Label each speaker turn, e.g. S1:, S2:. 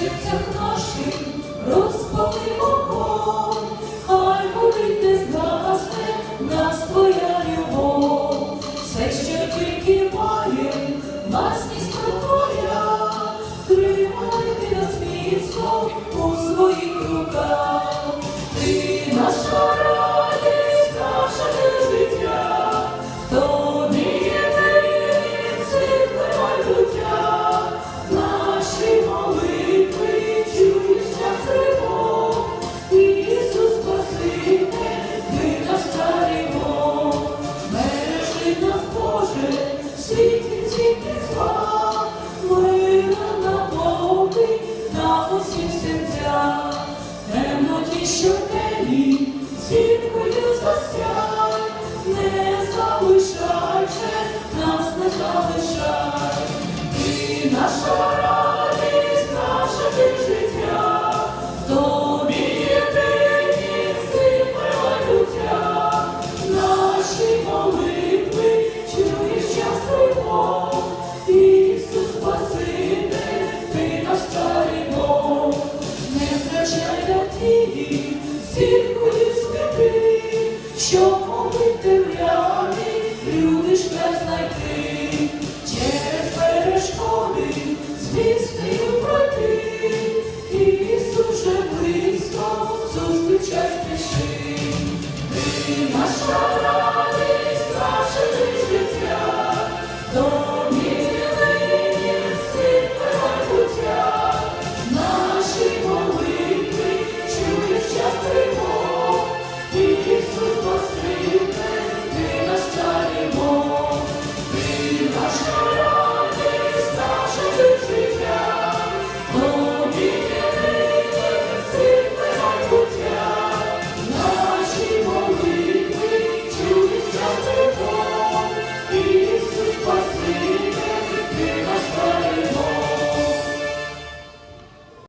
S1: серцях наших розпалимо вогонь, хай горить не згасне нас твоя любов, все ще тільки має власність твоя, тримайте нас міцно у своїх руках. щодень, зіркою згося, не залишай. show with the